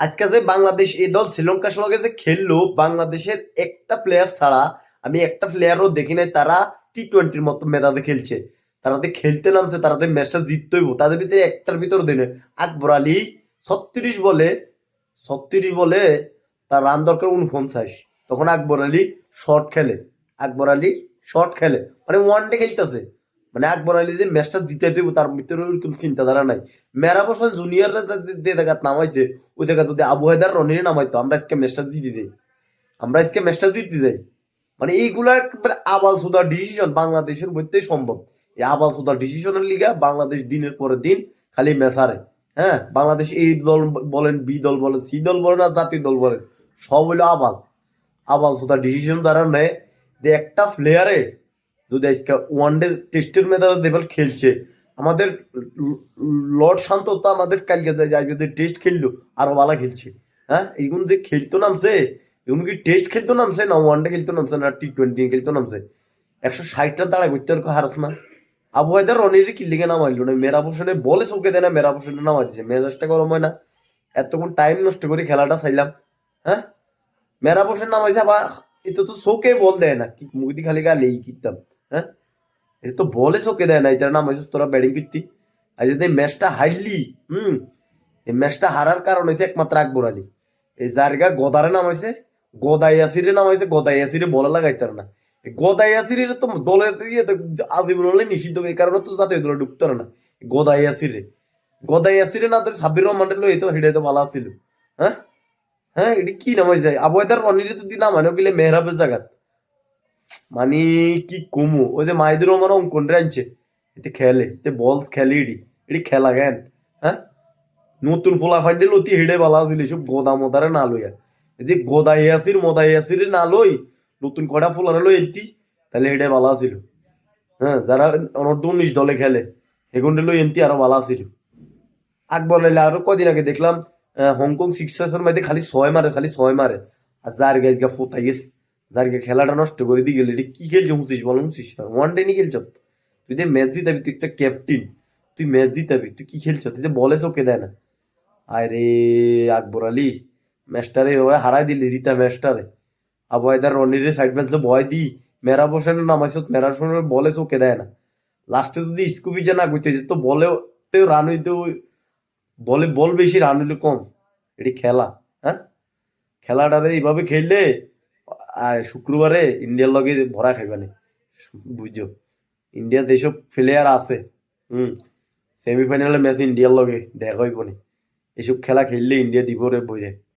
আজকে যে বাংলাদেশ এই দল শ্রীলঙ্কার সঙ্গে যে খেললো, বাংলাদেশের একটা প্লেয়ার ছাড়া আমি একটা প্লেয়ারও দেখি নাই, তারা টি টোয়েন্টির মতো মেধাতে খেলছে। তারাতে খেলতে নামছে তারাতে ম্যাচটা জিততে হইব তাদের ভিতরে একটার ভিতর দিনে আকবর আলী ছত্রিশ বলে ছত্রিশ বলে তার রান দরকার উনপঞ্চাশ তখন আকবর আলী শর্ট খেলে। আকবর আলী শর্ট খেলে। মানে ওয়ান ডে খেলতেছে। মানে আকবর আলী যে ম্যাচটা জিতাইতে হইব তার ভিতরে ওরকম চিন্তাধারা নাই। মেরা বসন জুনিয়ররা যে জায়গাত নামাইছে, ওই জায়গা যদি আবু হায়দার রনিরে নামাইতো, আমরা আজকে ম্যাচটা জিতে দেই। আমরা আজকে ম্যাচটা জিতে যাই মানে এইগুলা আবাল সুদা ডিসিশন বাংলাদেশের মধ্যেই সম্ভব। এই আবাল সুদা ডিসিশনের লিগা বাংলাদেশ দিনের পরে দিন খালি হারে। হ্যাঁ বাংলাদেশ এই দল বলেন, বি দল বলেন, সি দল বলেন, আর জাতীয় দল বলেন, সব হইল আবাল। আবাল সুদা ডিসিশন যারা নেয়, যে একটা প্লেয়ারে যদি আজকে ওয়ান ডে টেস্টের মেধাতে দেবেল খেলছে, আমাদের লর্ড শান্ত তো আমাদের কালকে যায় আজকে যে টেস্ট খেললো, আরও ভালো খেলছে। হ্যাঁ এইগুলো যে খেলতো নামছে এগুলো কি টেস্ট খেলতো নামছে, না ওয়ান ডে খেলতো নামছে, না টি টোয়েন্টি খেলতো নামছে? একশো ষাটটা দাঁড়ায় করতে আর হারাস না। আবু রনির কি লিগে নামাইলো? না মেরা পোষণে বলে চৌকে দেয় না মেরা নামাই দিছে মেজাজটা গরম হয় না। এতক্ষণ টাইম নষ্ট করে খেলাটা চাইলাম। হ্যাঁ? মেরা পোষণ নামাইছে, আবার এটা তো চৌকে বল দেয় না। কি মুখদি খালি গালে কিতাম। হ্যাঁ? তো বলে চৌকে দেয় না এটা নামাইছিস তোরা ব্যাটিং করতি আর যদি ম্যাচটা হারলি হুম? এই ম্যাচটা হারার কারণ হয়েছে একমাত্র আকবর আলী। এই জায়গা গদারে নামাইছে, গদাই আসিরে নামাইছে, গদাই আসিরে বলে লাগাইতে না। এই গদাই আসিরে তো দলের ইয়েতে আদি বলে নিষিদ্ধ, এই কারণে তো জাতীয় দলে ঢুকতে না। গদাই আসিরে গদাই আসিরে না তোর সাব্বির রহমানের লো এই তো হিডে তো ভালো আসছিল হ্যাঁ? হ্যাঁ এটা কি নামাইছে? আবহাওয়ার রনিরে তো দিন নামানো গেলে মেহরাবের জায়গা মানে কি কমু ওই যে মাইদুর রহমান অঙ্কন আনছে এতে খেলে এতে বল খেলে এটি এটি খেলা জ্ঞান হ্যাঁ নতুন ফোলা ফাইন্ডেল অতি হেডে বালা আছিল এসব গোদা মোদারে না লইয়া যদি গোদাই আসির মোদাই আসির না লই নতুন কটা ফোলারে লই এতি তাহলে হেডে বালা আছিল হ্যাঁ যারা অনর্ধ উনিশ দলে খেলে এগুনটা লই এনতি আরও বালা আছিল আকবর লাইলে আরও কদিন আগে দেখলাম হংকং সিক্সার্সের মধ্যে খালি ছয় মারে খালি ছয় মারে আর যার গাছ গা ফোতাই গেছে যার গা খেলাটা নষ্ট করে দিয়ে গেলে কি খেলছো হুঁচিস বলো হুঁচিস না। ওয়ান ডে নি খেলছ? তুই যে ম্যাচ জিতাবি তুই একটা ক্যাপ্টেন তুই ম্যাচ জিতাবি তুই কি খেলছ? তুই যে বলে চোখে দেয় না। আরে আকবর আলী ম্যাচটারে ওই হারাই দিলি, জিতা ম্যাচটারে আবহাওয়ার রনিরে সাইড ম্যাচে ভয় দি মেরা বসে না নামাইছ, মেরা বসে বলে চোখে দেয় না। লাস্টে যদি স্কুপি যে না করতে তো বলে রান হইতে বলে, বল বেশি রান হইলে কম। এটি খেলা হ্যাঁ? খেলাটারে এইভাবে খেললে শুক্রবারে ইন্ডিয়ার লগে ভরা খাইবানে, বুঝছ? ইন্ডিয়াতে এইসব প্লেয়ার আছে, হুম সেমিফাইনালে ম্যাচ ইন্ডিয়ার লগে দেখা হইব না এসব খেলা খেললে ইন্ডিয়া দিব রে বইরে।